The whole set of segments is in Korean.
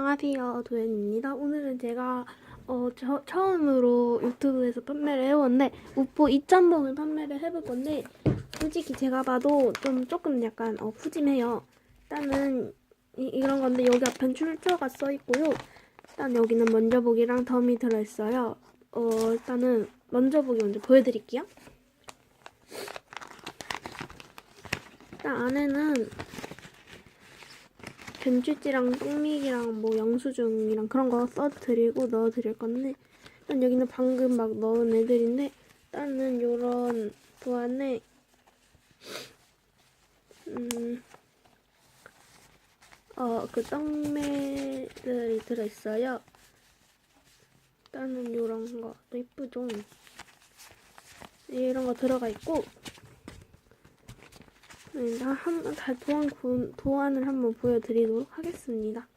안녕하세요 도현입니다. 오늘은 제가 어, 저, 처음으로 유튜브에서 판매를 해봤는데 우포 2,000봉을 판매를 해볼 건데 솔직히 제가 봐도 좀 조금 약간 어, 푸짐해요. 일단은 이, 이런 건데 여기 앞엔 출처가 써 있고요. 일단 여기는 먼저 보기랑 덤이 들어있어요. 어, 일단은 먼저 보기 먼저 보여드릴게요. 일단 안에는 견주찌랑 똥믹이랑 뭐 영수증이랑 그런 거 써드리고 넣어드릴 건데 일단 여기는 방금 막 넣은 애들인데 일단은 요런 도안에 음 어 그 떡매들이 들어있어요. 일단은 요런 거 또 이쁘죠? 이런 거 들어가 있고 네, 나 한번 다 도안 구, 도안을 한번 보여드리도록 하겠습니다.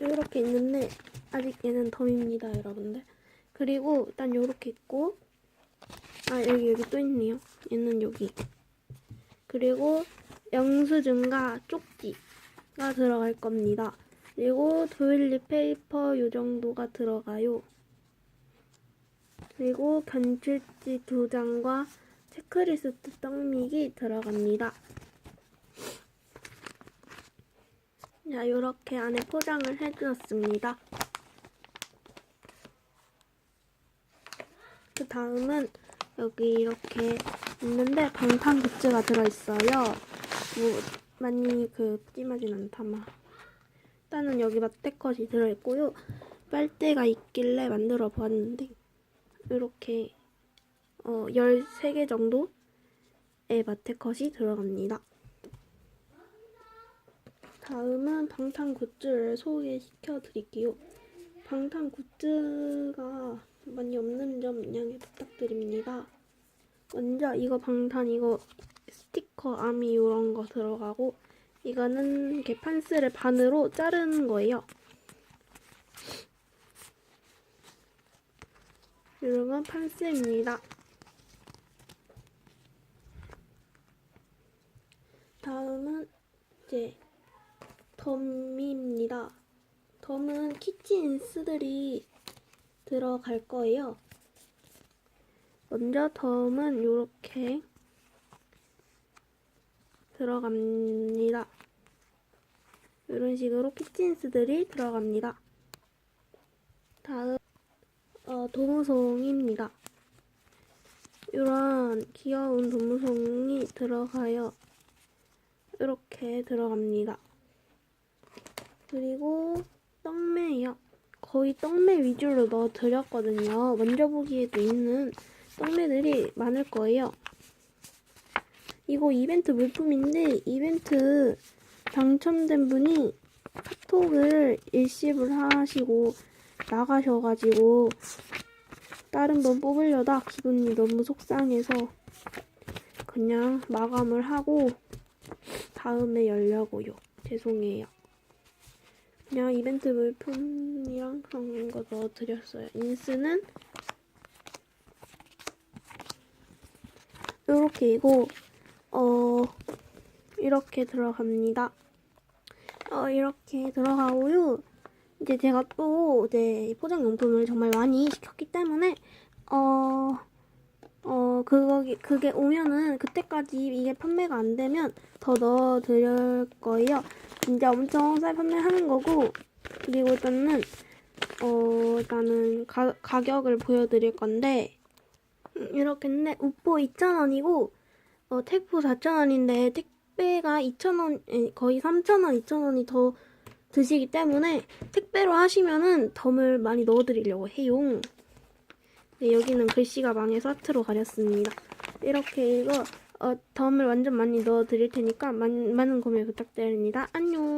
이렇게 있는데 아직 얘는 덤입니다, 여러분들. 그리고 일단 요렇게 있고 아 여기 여기 또 있네요. 얘는 여기. 그리고 영수증과 쪽지가 들어갈 겁니다. 그리고 도일리 페이퍼 요 정도가 들어가요. 그리고 견출지 두 장과 체크리스트 떡믹이 들어갑니다. 자, 이렇게 안에 포장을 해주었습니다. 다음은 여기 이렇게 있는데 방탄 굿즈가 들어있어요. 뭐 많이 그 찜하진 않다마. 일단은 여기 마테컷이 들어있고요. 빨대가 있길래 만들어 보았는데 이렇게 어 13개 정도의 마테컷이 들어갑니다. 다음은 방탄 굿즈를 소개시켜 드릴게요. 방탄 굿즈가 많이 없는 점 양해 부탁드립니다. 먼저 이거 방탄 이거 스티커 아미 이런 거 들어가고 이거는 이렇게 판스를 반으로 자르는 거예요. 이런 건 판스입니다. 다음은 이제 덤입니다. 덤은 키친인스들이 들어갈 거예요. 먼저 덤은 이렇게 들어갑니다. 이런 식으로 키친인스들이 들어갑니다. 다음 어, 도무송입니다. 이런 귀여운 도무송이 들어가요. 이렇게 들어갑니다. 그리고 떡매요. 거의 떡매 위주로 넣어드렸거든요. 먼저 보기에도 있는 떡매들이 많을 거예요. 이거 이벤트 물품인데 이벤트 당첨된 분이 카톡을 일십을 하시고 나가셔가지고 다른 분 뽑으려다 기분이 너무 속상해서 그냥 마감을 하고 다음에 열려고요. 죄송해요. 그냥 이벤트 물품이랑 그런 거 넣어드렸어요. 인스는 이렇게 이고 어 이렇게 들어갑니다. 어 이렇게 들어가고요. 이제 제가 또 이제 포장 용품을 정말 많이 시켰기 때문에 어. 어, 그거, 그게 오면은 그때까지 이게 판매가 안 되면 더 넣어 드릴 거예요. 진짜 엄청 쌀 판매하는 거고, 그리고 일단은, 어, 일단은 가, 가격을 보여드릴 건데, 음, 이렇게 했는데, 우포 2,000원이고, 어, 택포 4,000원인데, 택배가 2,000원, 거의 3,000원, 2,000원이 더 드시기 때문에, 택배로 하시면은 덤을 많이 넣어드리려고 해요. 네, 여기는 글씨가 망해서 하트로 가렸습니다. 이렇게 이거 어, 덤을 완전 많이 넣어 드릴 테니까 많, 많은 구매 부탁드립니다. 안녕.